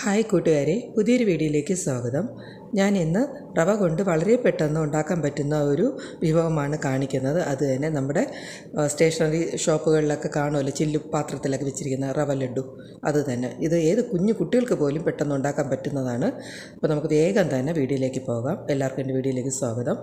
Hi കൂട്ടുകാരെ പുതിയൊരു വീഡിയോയിലേക്ക് സ്വാഗതം. ഞാൻ ഇന്ന് റവ കൊണ്ട് വളരെ പെട്ടെന്ന് ഉണ്ടാക്കാൻ പറ്റുന്ന ഒരു വിഭവമാണ് കാണിക്കുന്നത്. അത് തന്നെ നമ്മുടെ സ്റ്റേഷനറി ഷോപ്പുകളിലൊക്കെ കാണുമല്ലോ ചില്ലു പാത്രത്തിലൊക്കെ വെച്ചിരിക്കുന്ന റവ ലഡു അത് തന്നെ. ഇത് ഏത് കുഞ്ഞു കുട്ടികൾക്ക് പോലും പെട്ടെന്ന് ഉണ്ടാക്കാൻ പറ്റുന്നതാണ്. അപ്പോൾ നമുക്ക് വേഗം തന്നെ വീഡിയോയിലേക്ക് പോകാം. എല്ലാവർക്കും എന്റെ വീഡിയോയിലേക്ക് സ്വാഗതം.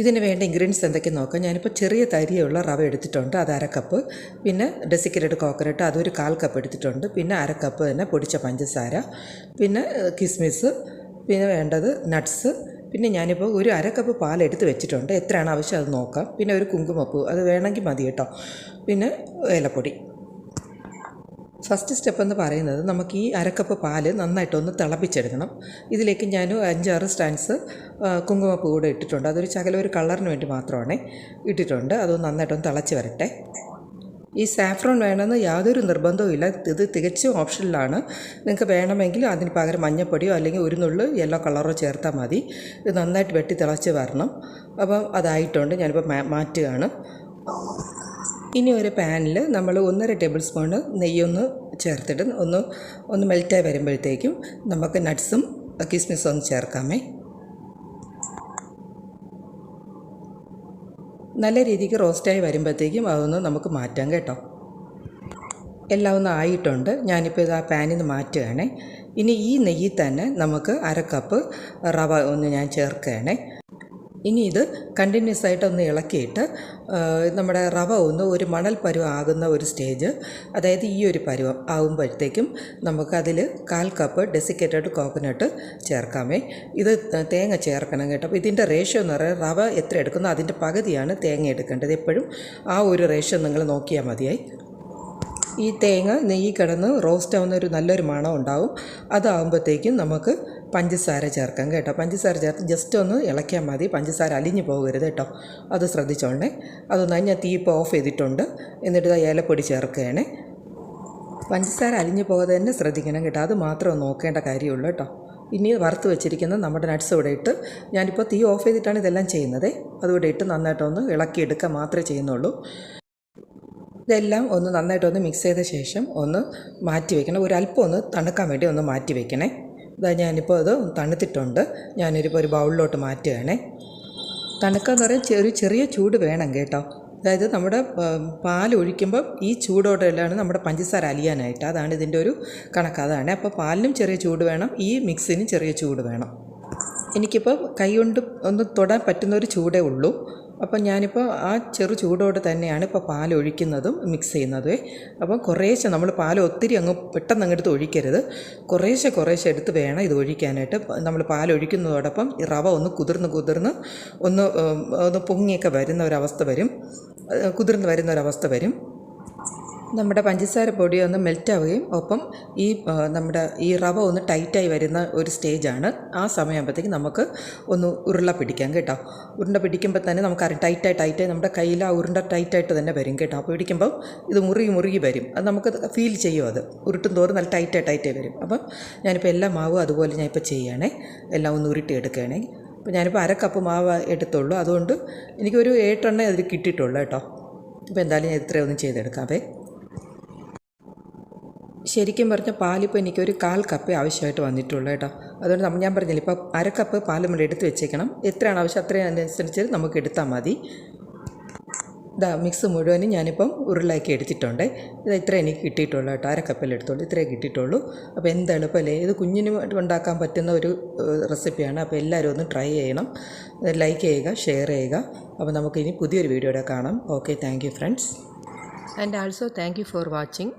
ഇതിന് വേണ്ട ഇൻഗ്രീഡിയൻസ് എന്തൊക്കെ നോക്കാം. ഞാനിപ്പോൾ ചെറിയ തരിയുള്ള റവ എടുത്തിട്ടുണ്ട്. അത് അര കപ്പ് പിന്നെ ഡെസിക്കറ്റഡ് കോക്കനട്ട് അതൊരു കാൽ കപ്പ് എടുത്തിട്ടുണ്ട്. പിന്നെ അര കപ്പ് തന്നെ പൊടിച്ച പഞ്ചസാര. പിന്നെ കിസ്മിസ് പിന്നെ വേണ്ടത് നട്ട്സ് പിന്നെ ഞാനിപ്പോൾ ഒരു അര കപ്പ് പാൽ എടുത്ത് വെച്ചിട്ടുണ്ട്. എത്രയാണ് ആവശ്യം അത് നോക്കാം. പിന്നെ ഒരു കുങ്കുമപ്പൂ. അത് വേണമെങ്കിൽ മതി കേട്ടോ. പിന്നെ ഏലപ്പൊടി. ഫസ്റ്റ് സ്റ്റെപ്പ് എന്ന് പറയുന്നത് നമുക്ക് ഈ അരക്കപ്പ് പാൽ നന്നായിട്ടൊന്ന് തിളപ്പിച്ചെടുക്കണം. ഇതിലേക്ക് ഞാൻ അഞ്ചാറ് സ്റ്റാൻസ് കുങ്കുമപ്പൂ കൂടെ ഇട്ടിട്ടുണ്ട്. അതൊരു ശകലം ഒരു കളറിന് വേണ്ടി മാത്രമാണ് ഇട്ടിട്ടുണ്ട്. അതൊന്ന് നന്നായിട്ടൊന്ന് തിളച്ച് വരട്ടെ. ഈ സാഫ്രോൺ വേണമെന്ന് യാതൊരു നിർബന്ധവും ഇല്ല. ഇത് തികച്ചും ഓപ്ഷനിലാണ്. നിങ്ങൾക്ക് വേണമെങ്കിൽ അതിന് പകരം മഞ്ഞപ്പൊടിയോ അല്ലെങ്കിൽ ഒരു നുള്ളു യെല്ലോ കളറോ ചേർത്താൽ മതി. ഇത് നന്നായിട്ട് വെട്ടി തിളച്ച് വരണം. അപ്പം അതായിട്ടുണ്ട്. ഞാനിപ്പോൾ മാറ്റുകയാണ്. ഇനി ഒരു പാനിൽ നമ്മൾ ഒന്നര ടേബിൾ സ്പൂണ് നെയ്യൊന്ന് ചേർത്തിട്ട് ഒന്ന് ഒന്ന് മെൽറ്റായി വരുമ്പോഴത്തേക്കും നമുക്ക് നട്ട്സും കിസ്മിസും ഒന്ന് ചേർക്കാമേ. നല്ല രീതിക്ക് റോസ്റ്റായി വരുമ്പോഴത്തേക്കും അതൊന്ന് നമുക്ക് മാറ്റാം കേട്ടോ. എല്ലാം ഒന്ന് ആയിട്ടുണ്ട്. ഞാനിപ്പോൾ ഇത് ആ പാനിൽ നിന്ന് മാറ്റുകയാണേ. ഇനി ഈ നെയ്യിൽ തന്നെ നമുക്ക് അര കപ്പ് റവ ഒന്ന് ഞാൻ ചേർക്കുകയാണേ. ഇനി ഇത് കണ്ടിന്യൂസ് ആയിട്ട് ഒന്ന് ഇളക്കിയിട്ട് നമ്മുടെ റവ ഒന്ന് ഒരു മണൽ പരുവം ആകുന്ന ഒരു സ്റ്റേജ് അതായത് ഈ ഒരു പരുവം ആകുമ്പോഴത്തേക്കും നമുക്കതിൽ കാൽ കപ്പ് ഡെസിക്കേറ്റഡ് കോക്കനട്ട് ചേർക്കാമേ. ഇത് തേങ്ങ ചേർക്കണം കേട്ടോ. അപ്പോൾ ഇതിന്റെ റേഷ്യോ എന്ന് പറയുന്നത് റവ എത്ര എടുക്കുന്നോ അതിന്റെ പകുതിയാണ് തേങ്ങ എടുക്കേണ്ടത്. എപ്പോഴും ആ ഒരു റേഷ്യോ നിങ്ങൾ നോക്കിയാൽ മതിയായി. ഈ തേങ്ങ നെയ്യ് കിടന്ന് റോസ്റ്റ് ആവുന്ന ഒരു നല്ലൊരു മണം ഉണ്ടാവും. അതാകുമ്പോഴത്തേക്കും നമുക്ക് പഞ്ചസാര ചേർക്കാം കേട്ടോ. പഞ്ചസാര ചേർത്ത് ജസ്റ്റ് ഒന്ന് ഇളക്കിയാൽ മതി. പഞ്ചസാര അലിഞ്ഞു പോകരുത് കേട്ടോ. അത് ശ്രദ്ധിച്ചോണ്ടേ. അതൊന്നായി ഞാൻ തീ ഇപ്പോൾ ഓഫ് ചെയ്തിട്ടുണ്ട്. എന്നിട്ട് ഇതാ ഏലപ്പൊടി ചേർക്കുകയാണേ. പഞ്ചസാര അലിഞ്ഞു പോകാതെ തന്നെ ശ്രദ്ധിക്കണം കേട്ടോ. അത് മാത്രം നോക്കേണ്ട കാര്യമുള്ളൂ കേട്ടോ. ഇനി വറുത്ത് വെച്ചിരിക്കുന്ന നമ്മുടെ നട്ട്സ് ഇവിടെ ഇട്ട് ഞാനിപ്പോൾ തീ ഓഫ് ചെയ്തിട്ടാണ് ഇതെല്ലാം ചെയ്യുന്നത്. അതുകൂടെ ഇട്ട് നന്നായിട്ടൊന്ന് ഇളക്കിയെടുക്കുക മാത്രമേ ചെയ്യുന്നുള്ളൂ. ഇതെല്ലാം ഒന്ന് നന്നായിട്ടൊന്ന് മിക്സ് ചെയ്ത ശേഷം ഒന്ന് മാറ്റി വയ്ക്കണം ഒരല്പം ഒന്ന് തണുക്കാൻ വേണ്ടി ഒന്ന് മാറ്റി വെക്കണേ. ഇതാ ഞാനിപ്പോൾ അത് തണുത്തിട്ടുണ്ട്. ഞാനൊരിപ്പോൾ ഒരു ബൗളിലോട്ട് മാറ്റുകയാണേ. തണുക്കാന്ന് പറയാൻ ചെറിയ ചെറിയ ചൂട് വേണം കേട്ടോ. അതായത് നമ്മുടെ പാൽ ഒഴിക്കുമ്പോൾ ഈ ചൂടോടെയാണ് നമ്മുടെ പഞ്ചസാര അലിയാനായിട്ട് അതാണ് ഇതിന്റെ ഒരു കണക്ക്. അതാണ്. അപ്പോൾ പാലിനും ചെറിയ ചൂട് വേണം ഈ മിക്സിനും ചെറിയ ചൂട് വേണം. എനിക്കിപ്പോൾ കൈ കൊണ്ട് ഒന്ന് തൊടാൻ പറ്റുന്ന ഒരു ചൂടേ ഉള്ളൂ. അപ്പം ഞാനിപ്പോൾ ആ ചെറു ചൂടോടെ തന്നെയാണ് ഇപ്പോൾ പാൽ ഒഴിക്കുന്നതും മിക്സ് ചെയ്യുന്നത് അപ്പം കുറേശ്ശെ നമ്മൾ പാൽ ഒത്തിരി അങ്ങ് പെട്ടെന്ന് അങ്ങെടുത്ത് ഒഴിക്കരുത്. കുറേശ്ശെ കുറേശ്ശെ എടുത്ത് വേണം ഇത് ഒഴിക്കാനായിട്ട്. നമ്മൾ പാൽ ഒഴിക്കുന്നതോടൊപ്പം റവ ഒന്ന് കുതിർന്ന് കുതിർന്ന് ഒന്ന് ഒന്ന് പൊങ്ങിയൊക്കെ വരുന്ന ഒരവസ്ഥ വരും. കുതിർന്ന് വരുന്ന ഒരവസ്ഥ വരും. നമ്മുടെ പഞ്ചസാര പൊടി ഒന്ന് മെൽറ്റാവുകയും ഒപ്പം ഈ നമ്മുടെ ഈ റവ ഒന്ന് ടൈറ്റായി വരുന്ന ഒരു സ്റ്റേജാണ് ആ സമയമാകുമ്പോഴത്തേക്ക് നമുക്ക് ഒന്ന് ഉരുള പിടിക്കാം കേട്ടോ. ഉരുണ്ട പിടിക്കുമ്പോൾ തന്നെ നമുക്കറിയാം ടൈറ്റായി ടൈറ്റായി നമ്മുടെ കയ്യിൽ ആ ഉരുണ്ട ടൈറ്റായിട്ട് തന്നെ വരും കേട്ടോ. അപ്പോൾ പിടിക്കുമ്പോൾ ഇത് മുറുകി മുറുകി വരും. അത് നമുക്ക് ഫീൽ ചെയ്യും അത്. ഉരുട്ടും തോറും നല്ല ടൈറ്റായി ടൈറ്റായി വരും. അപ്പം ഞാനിപ്പോൾ എല്ലാ മാവും അതുപോലെ ഞാൻ ഞാനിപ്പോൾ ചെയ്യുകയാണേ. എല്ലാം ഒന്ന് ഉരുട്ടി എടുക്കുകയാണേ. അപ്പോൾ ഞാനിപ്പോൾ അര കപ്പ് മാവ് എടുത്തുള്ളൂ. അതുകൊണ്ട് എനിക്കൊരു ഏട്ടെണ്ണേ അതിൽ കിട്ടിയിട്ടുള്ളൂ കേട്ടോ. അപ്പോൾ എന്തായാലും ഞാൻ ഇത്രയൊന്നും ചെയ്തെടുക്കാവേ ശരിക്കും പറഞ്ഞാൽ പാലിപ്പോൾ എനിക്കൊരു കാൽ കപ്പ് ആവശ്യമായിട്ട് വന്നിട്ടുള്ളൂ കേട്ടോ. അതുകൊണ്ട് നമ്മൾ ഞാൻ പറഞ്ഞില്ല ഇപ്പോൾ അര കപ്പ് പാൽ നമ്മൾ എടുത്ത് വെച്ചേക്കണം. എത്രയാണ് ആവശ്യം അത്രയും അതിനനുസരിച്ച് നമുക്ക് എടുത്താൽ മതി. ഇതാ മിക്സ് മുഴുവനും ഞാനിപ്പം ഉരുളാക്കി എടുത്തിട്ടുണ്ട്. ഇത് ഇത്ര എനിക്ക് കിട്ടിയിട്ടുള്ളൂ കേട്ടോ. അര കപ്പിൽ എടുത്തോളൂ. ഇത്രയേ കിട്ടിയിട്ടുള്ളൂ. അപ്പോൾ എന്ത് എളുപ്പമല്ലേ ഇത് കുഞ്ഞിന് ഉണ്ടാക്കാൻ പറ്റുന്ന ഒരു റെസിപ്പിയാണ്. അപ്പോൾ എല്ലാവരും ഒന്ന് ട്രൈ ചെയ്യണം. ലൈക്ക് ചെയ്യുക ഷെയർ ചെയ്യുക. അപ്പോൾ നമുക്കിനി പുതിയൊരു വീഡിയോയുടെ കാണാം. Okay thank friends. And also thank for watching.